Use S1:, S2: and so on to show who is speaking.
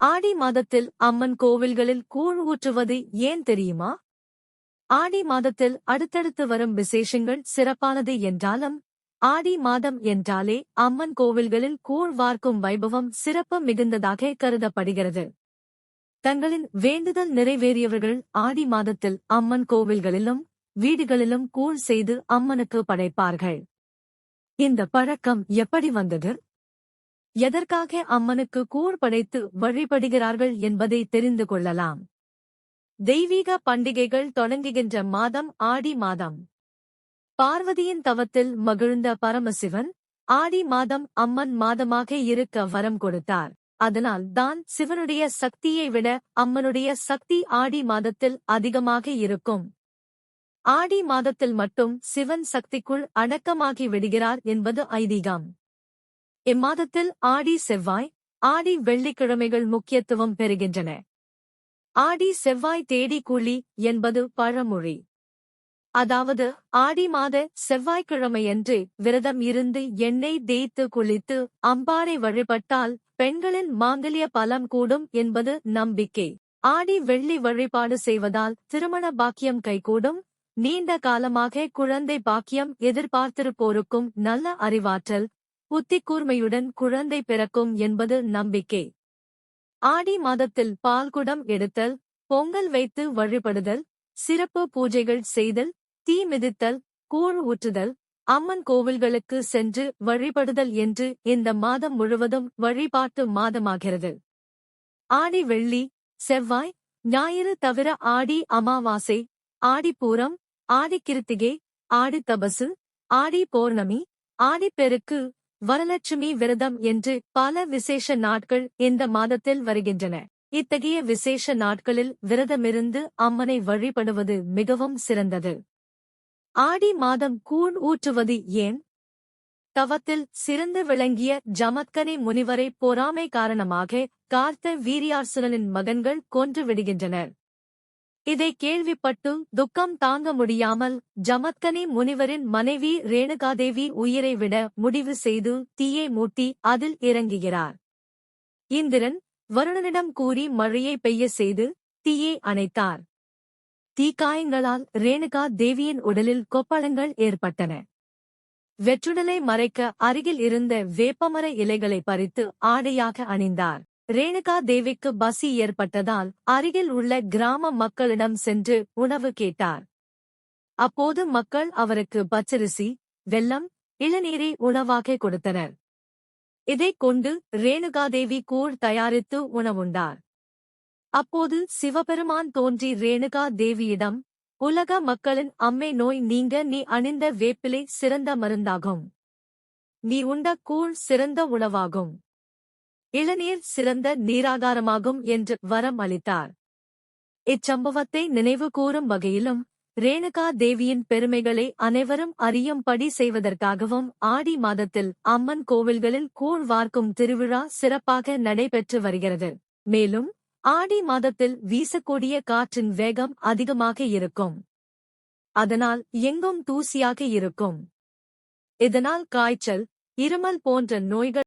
S1: ஆடி மாதத்தில் அம்மன் கோவில்களில் கூழ் ஊற்றுவது ஏன் தெரியுமா? ஆடி மாதத்தில் அடுத்தடுத்து வரும் விசேஷங்கள் சிறப்பானது என்றாலும் ஆடி மாதம் என்றாலே அம்மன் கோவில்களில் கூழ் வார்க்கும் வைபவம் சிறப்பு மிகுந்ததாக கருதப்படுகிறது. தங்களின் வேண்டுதல் நிறைவேறியவர்கள் ஆடி மாதத்தில் அம்மன் கோவில்களிலும் வீடுகளிலும் கூழ் செய்து அம்மனுக்கு படைப்பார்கள். இந்த பழக்கம் எப்படி வந்தது? எதற்காக அம்மனுக்கு கூழ் படைத்து வழிபடுகிறார்கள் என்பதை தெரிந்து கொள்ளலாம். தெய்வீக பண்டிகைகள் தொடங்குகின்ற மாதம் ஆடி மாதம். பார்வதியின் தவத்தில் மகிழ்ந்த பரமசிவன் ஆடி மாதம் அம்மன் மாதமாக இருக்க வரம் கொடுத்தார். அதனால் தான் சிவனுடைய சக்தியை விட அம்மனுடைய சக்தி ஆடி மாதத்தில் அதிகமாக இருக்கும். ஆடி மாதத்தில் மட்டும் சிவன் சக்திக்குள் அடக்கமாகி விடுகிறார் என்பது ஐதீகம். இம்மாதத்தில் ஆடி செவ்வாய் ஆடி வெள்ளிக்கிழமைகள் முக்கியத்துவம் பெறுகின்றன. ஆடி செவ்வாய் தேடி கூலி என்பது பழமொழி. அதாவது ஆடி மாத செவ்வாய்க்கிழமையன்று விரதம் இருந்து எண்ணெய் தேய்த்து குளித்து அம்பாரை வழிபட்டால் பெண்களின் மாங்கல்ய பலம் கூடும் என்பது நம்பிக்கை. ஆடி வெள்ளி வழிபாடு செய்வதால் திருமண பாக்கியம் கைகூடும். நீண்ட காலமாக குழந்தை பாக்கியம் எதிர்பார்த்திருப்போருக்கும் நல்ல அறிவாற்றல் புத்திக்கூர்மையுடன் குழந்தை பிறக்கும் என்பது நம்பிக்கை. ஆடி மாதத்தில் பால்குடம் எடுத்தல் பொங்கல் வைத்து வழிபடுதல் சிறப்பு பூஜைகள் செய்தல் தீ மிதித்தல் கூழ் ஊற்றுதல் அம்மன் கோவில்களுக்கு சென்று வழிபடுதல் என்று இந்த மாதம் முழுவதும் வழிபாட்டு மாதமாகிறது. ஆடி வெள்ளி செவ்வாய் ஞாயிறு தவிர ஆடி அமாவாசை ஆடிப்பூரம் ஆடிக்கிருத்திகை ஆடி தபசு ஆடி பௌர்ணமி ஆடிப்பெருக்கு வரலட்சுமி விரதம் என்று பல விசேஷ நாட்கள் இந்த மாதத்தில் வருகின்றன. இத்தகைய விசேஷ நாட்களில் விரதமிருந்து அம்மனை வழிபடுவது மிகவும் சிறந்தது. ஆடி மாதம் கூழ் ஊற்றுவது ஏன்? தவத்தில் சிறந்து விளங்கிய ஜமத்கனி முனிவரை பொறாமை காரணமாக கார்த்த வீரியார்சுனனின் மகன்கள் கொன்று விடுகின்றனர். இதை கேள்விப்பட்டு துக்கம் தாங்க முடியாமல் ஜமத்கனி முனிவரின் மனைவி ரேணுகாதேவி உயிரை விட முடிவு செய்து தீயை மூட்டி அதில் இறங்குகிறார். இந்திரன் வருணனிடம் கூறி மழையை பெய்ய செய்து தீயை அணைத்தார். தீக்காயங்களால் ரேணுகா தேவியின் உடலில் கொப்பளங்கள் ஏற்பட்டன. வெற்றுடலை மறைக்க அருகில் இருந்த வேப்பமர இலைகளை பறித்து ஆடையாக அணிந்தார். ரேணுகா தேவிக்கு பசி ஏற்பட்டதால் அருகில் உள்ள கிராம மக்களிடம் சென்று உணவு கேட்டார். அப்போது மக்கள் அவருக்கு பச்சரிசி வெல்லம் இளநீரை உணவாக கொடுத்தனர். இதைக் கொண்டு ரேணுகாதேவி கூழ் தயாரித்து உணவுண்டார். அப்போது சிவபெருமான் தோன்றி ரேணுகா தேவியிடம் உலக மக்களின் அம்மை நோய் நீங்க நீ அணிந்த வேப்பிலை சிறந்த மருந்தாகும். நீ உண்ட கூழ் சிறந்த உணவாகும். இளநீர் சிறந்த நீராகாரமாகும் என்று வரம் அளித்தார். இச்சம்பவத்தை நினைவு கூறும் வகையிலும் ரேணுகா தேவியின் பெருமைகளை அனைவரும் அறியும்படி செய்வதற்காகவும் ஆடி மாதத்தில் அம்மன் கோவில்களில் கூழ் வார்க்கும் திருவிழா சிறப்பாக நடைபெற்று வருகிறது. மேலும் ஆடி மாதத்தில் வீசக்கூடிய காற்றின் வேகம் அதிகமாக இருக்கும். அதனால் எங்கும் தூசியாக இருக்கும். இதனால் காய்ச்சல் இருமல் போன்ற நோய்கள்